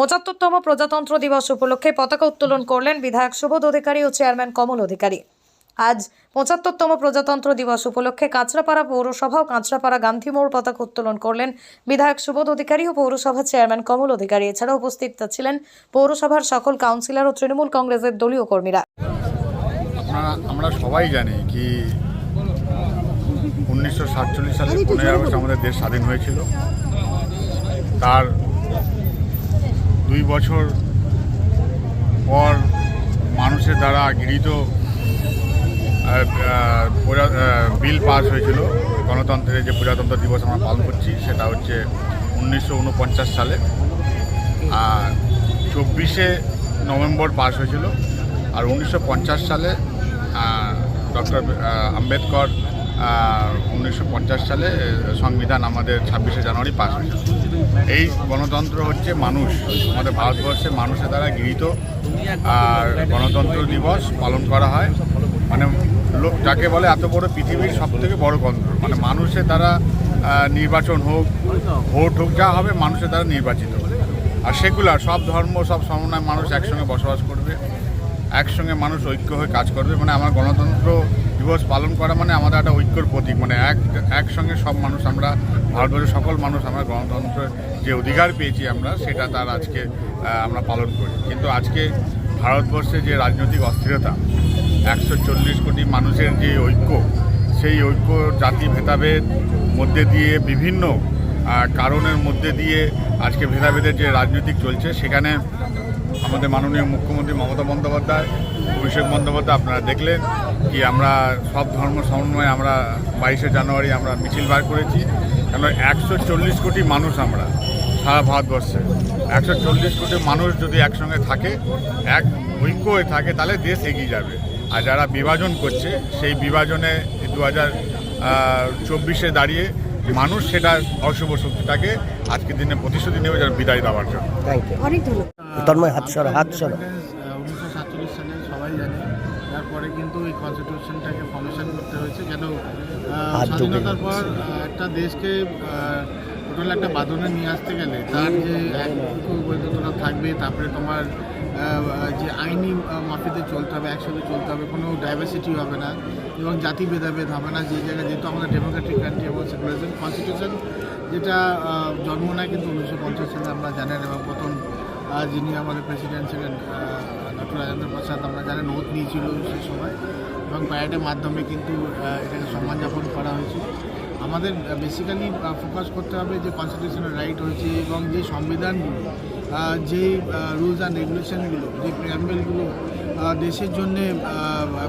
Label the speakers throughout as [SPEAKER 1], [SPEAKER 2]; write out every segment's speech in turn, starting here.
[SPEAKER 1] পঁচাত্তরতম প্রজাতন্ত্র দিবস উপলক্ষে পতাকা উত্তোলন করলেন বিধায়ক সুবোধ অধিকারী ও চেয়ারম্যান কমল অধিকারী। আজ পঁচাত্তরতম প্রজাতন্ত্র দিবস উপলক্ষে কাঁচরাপাড়া পৌরসভা ও কাঁচরাপাড়া গান্ধী মোড় পতাকা উত্তোলন করলেন বিধায়ক সুবোধ অধিকারী ও পৌরসভার চেয়ারম্যান কমল অধিকারী। এছাড়াও উপস্থিত ছিলেন পৌরসভার সকল কাউন্সিলর ও তৃণমূল কংগ্রেসের দলীয় কর্মীরা।
[SPEAKER 2] আমরা সবাই জানি কি উনিশশো সাতচল্লিশ সালে পনেরোই আগস্ট আমাদের দেশ স্বাধীন হয়েছিল। তার দুই বছর পর মানুষের দ্বারা গৃহীত বিল পাস হয়েছিল। গণতন্ত্রের যে প্রজাতন্ত্র দিবস আমরা পালন করছি, সেটা হচ্ছে উনিশশো উনপঞ্চাশ সালে। আর চব্বিশে নভেম্বর পাস হয়েছিল। আর উনিশশো পঞ্চাশ সালে ডক্টর আম্বেদকর উনিশশো পঞ্চাশ সালে সংবিধান আমাদের ছাব্বিশে জানুয়ারি পাস হয়েছিল। এই গণতন্ত্র হচ্ছে মানুষ। আমাদের ভারতবর্ষে মানুষের দ্বারা গৃহীত। আর গণতন্ত্র দিবস পালন করা হয়। মানে লোক যাকে বলে এত বড় পৃথিবীর সব থেকে বড় গণতন্ত্র। মানে মানুষের দ্বারা নির্বাচন হোক, ভোট হোক, যা হবে মানুষের দ্বারা নির্বাচিত। আর সেগুলার সব ধর্ম, সব সমন্বয় মানুষ একসঙ্গে বসবাস করবে। একসঙ্গে মানুষ ঐক্য হয়ে কাজ করবে। মানে আমার গণতন্ত্র দিবস পালন করা মানে আমাদের একটা ঐক্যর প্রতীক। মানে এক, একসঙ্গে সব মানুষ আমরা ভারতবর্ষের সকল মানুষ আমরা গণতন্ত্রের যে অধিকার পেয়েছি আমরা, সেটা তার আজকে আমরা পালন করি। কিন্তু আজকে ভারতবর্ষে যে রাজনৈতিক অস্থিরতা, একশো চল্লিশ কোটি মানুষের যে ঐক্য, সেই ঐক্য জাতি ভেদাভেদ মধ্যে দিয়ে বিভিন্ন কারণের মধ্যে দিয়ে আজকে ভেদাভেদের যে রাজনৈতিক চলছে, সেখানে আমাদের মাননীয় মুখ্যমন্ত্রী মমতা বন্দ্যোপাধ্যায় অভিষেক বন্দ্যোপাধ্যায় আপনারা দেখলেন কি আমরা সব ধর্ম সমন্বয়ে আমরা বাইশে জানুয়ারি আমরা মিছিল বার করেছি। কেন একশো চল্লিশ কোটি মানুষ আমরা সারা ভারতবর্ষে। একশো চল্লিশ কোটি মানুষ যদি একসঙ্গে থাকে এক ঐক্য হয়ে থাকে তাহলে দেশ এগিয়ে যাবে। আর যারা বিভাজন করছে সেই বিভাজনে দু হাজার চব্বিশে দাঁড়িয়ে মানুষ সেটা অশুভ শক্তিটাকে আজকের দিনে প্রতিশ্রুতি নেবে যারা বিদায় দেওয়ার জন্য।
[SPEAKER 1] অনেক ধন্যবাদ।
[SPEAKER 3] তন্ময় হাত সরো হাত সরো।
[SPEAKER 4] উনিশশো সাতচল্লিশ সালে সবাই জানে তারপরে কিন্তু এই কনস্টিটিউশনটাকে ফর্মেশন করতে হয়েছে। স্বাধীনতার পর একটা দেশকে টোটাল একটা বাঁধনে নিয়ে আসতে গেলে তার যে বৈধতা থাকবে তারপরে তোমার যে আইনি মাফিতে চলতে হবে একসাথে চলতে হবে কোনো ডাইভার্সিটি হবে না এবং জাতি ভেদাভেদ হবে না যে জায়গায় যেহেতু আমাদের ডেমোক্রেটিক কান্ট্রি এবং সেকুলারিজম কনস্টিটিউশন যেটা জন্ম নেয় কিন্তু উনিশশো পঞ্চাশ সালে আমরা জানেন এবং প্রথম যিনি আমাদের প্রেসিডেন্ট ছিলেন ডক্টর রাজেন্দ্র প্রসাদ, আমরা জানেন ওত নিয়েছিল সেই সময়। এবং প্যারেডের মাধ্যমে কিন্তু এটাকে সম্মান যাপন করা হয়েছে। আমাদের বেসিক্যালি ফোকাস করতে হবে যে কনস্টিটিউশনাল রাইট হয়েছে এবং যে সংবিধানগুলো যে রুলস অ্যান্ড রেগুলেশনগুলো যে প্রিয়াম্বেলগুলো দেশের জন্যে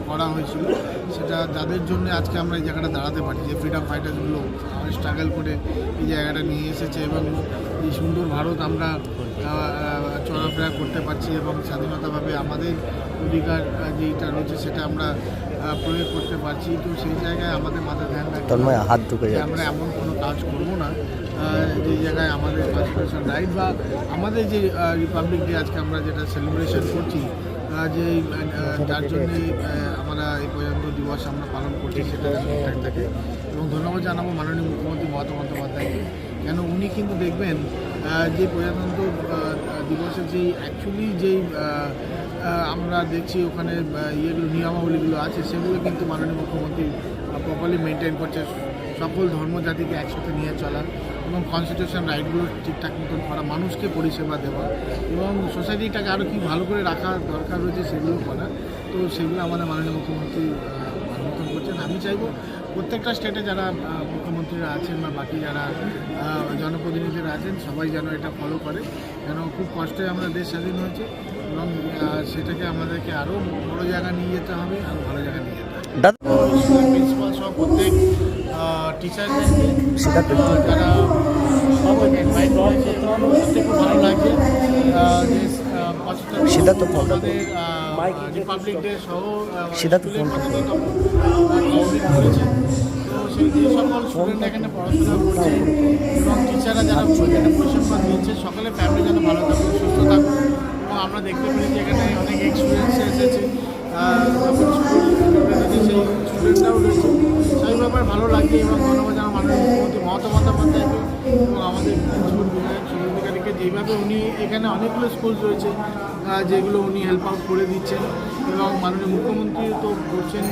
[SPEAKER 4] করা হয়েছিল, সেটা যাদের জন্য আজকে আমরা এই জায়গাটা দাঁড়াতে পারি যে ফ্রিডম ফাইটার্সগুলো স্ট্রাগল করে এই জায়গাটা নিয়ে এসেছে এবং এই সুন্দর ভারত আমরা চলাফেরা করতে পারছি এবং স্বাধীনতাভাবে আমাদের অধিকার যেটা রয়েছে সেটা আমরা প্রয়োগ করতে পারছি। তো সেই জায়গায় আমাদের মাথায় ধ্যান রাখতে হবে
[SPEAKER 3] হাত ঢুকে
[SPEAKER 4] আমরা এমন কোনো কাজ করব না যে জায়গায় আমাদের কনস্টিটিউশন রাইট বা আমাদের যে রিপাবলিক ডে আজকে আমরা যেটা সেলিব্রেশন করছি যে যার জন্যে আমরা এই পর্যন্ত দিবস আমরা পালন করছি সেটা ঠিকঠাক থাকে। এবং ধন্যবাদ জানাব মাননীয় মুখ্যমন্ত্রী মমতা বন্দ্যোপাধ্যায়কে। কেন উনি কিন্তু দেখবেন যে প্রজাতন্ত্র দিবসের যেই অ্যাকচুয়ালি যেই আমরা দেখছি ওখানে ইয়েগুলো, নিয়মাবলীগুলো আছে, সেগুলো কিন্তু মাননীয় মুখ্যমন্ত্রী প্রপারলি মেনটেন করছে। সকল ধর্ম জাতিকে একসাথে নিয়ে চলা এবং কনস্টিটিউশন রাইটগুলো ঠিকঠাক মতন করা, মানুষকে পরিষেবা দেওয়া এবং সোসাইটিটাকে আরও কি ভালো করে রাখা দরকার রয়েছে, সেগুলো করা। তো সেগুলো আমাদের মাননীয় মুখ্যমন্ত্রী মতন করছেন। আমি চাইব প্রত্যেকটা স্টেটে যারা মুখ্যমন্ত্রীরা আছেন বা বাকি যারা জনপ্রতিনিধিরা আছেন সবাই যেন এটা ফলো করে। যেন খুব কষ্টে আমরা দেশ স্বাধীন হয়েছে এবং সেটাকে আমাদেরকে আরও বড় জায়গা নিয়ে যেতে হবে আরও ভালো জায়গা নিয়ে যেতে হবে। স্কুল প্রিন্সিপাল সহ প্রত্যেক টিচারদেরকে
[SPEAKER 3] একটু-
[SPEAKER 4] যারা খুব ভালো লাগছে। যে পঁচাত্তর
[SPEAKER 3] ফোনটা
[SPEAKER 4] রিপাবলিক ডে সহ
[SPEAKER 3] তো ফোনটা
[SPEAKER 4] সকল স্টুডেন্ট এখানে পড়াশোনা করছে এবং টিচাররা যারা এখানে দিচ্ছে সকলে ফ্যামিলি যেন ভালো থাকুক সুস্থ থাকুক এবং আমরা দেখতে পেরেছি এখানে অনেক এক্সপিরিয়েন্স এসেছে সেই স্টুডেন্টরাও রয়েছে সেই ভালো লাগে এবং ধন্যবাদ জানাই মাননীয় মুখ্যমন্ত্রী মমতা বন্দ্যোপাধ্যায়কে এবং আমাদের অধিকারীকে এইভাবে উনি এখানে অনেকগুলো স্কুল রয়েছে যেগুলো উনি হেল্প আউট করে দিচ্ছেন এবং মাননীয় মুখ্যমন্ত্রী তো করছেন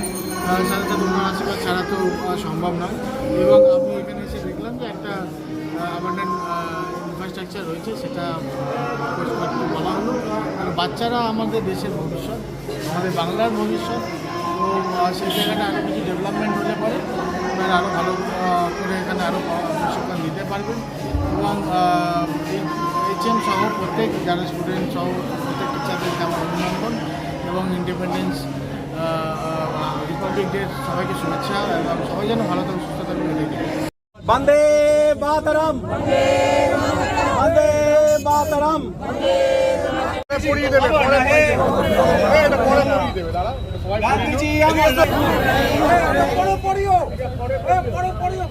[SPEAKER 4] সাথে সাথে ওনার আশীর্বাদ ছাড়া তো সম্ভব নয়। এবং আমি এখানে এসে দেখলাম যে একটা অ্যাবান্ডেন্ট ইনফ্রাস্ট্রাকচার রয়েছে, সেটা বলা হলো। কারণ বাচ্চারা আমাদের দেশের ভবিষ্যৎ, আমাদের বাংলার ভবিষ্যৎ, তো সেই জায়গাটা আরও কিছু ডেভেলপমেন্ট হলে পরে। ওনারা আরও ভালো করে এখানে আরও প্রশিক্ষণ দিতে পারবেন। এবং এইচএম সহ প্রত্যেক যারা স্টুডেন্ট সহ প্রত্যেক টিচারদেরকে আমার অভিনন্দন এবং ইন্ডিপেন্ডেন্স রিপাবলিক ডে সবাইকে শুভেচ্ছা এবং সবাই যেন ভালো থাকুন সুস্থ থাকুন
[SPEAKER 5] বন্দে মাতারাম। বন্দে মাতরম।
[SPEAKER 2] পুড়িয়ে দেবে পুড়িয়ে দেবে।
[SPEAKER 5] দাদা
[SPEAKER 6] পড়িও। পড়িও।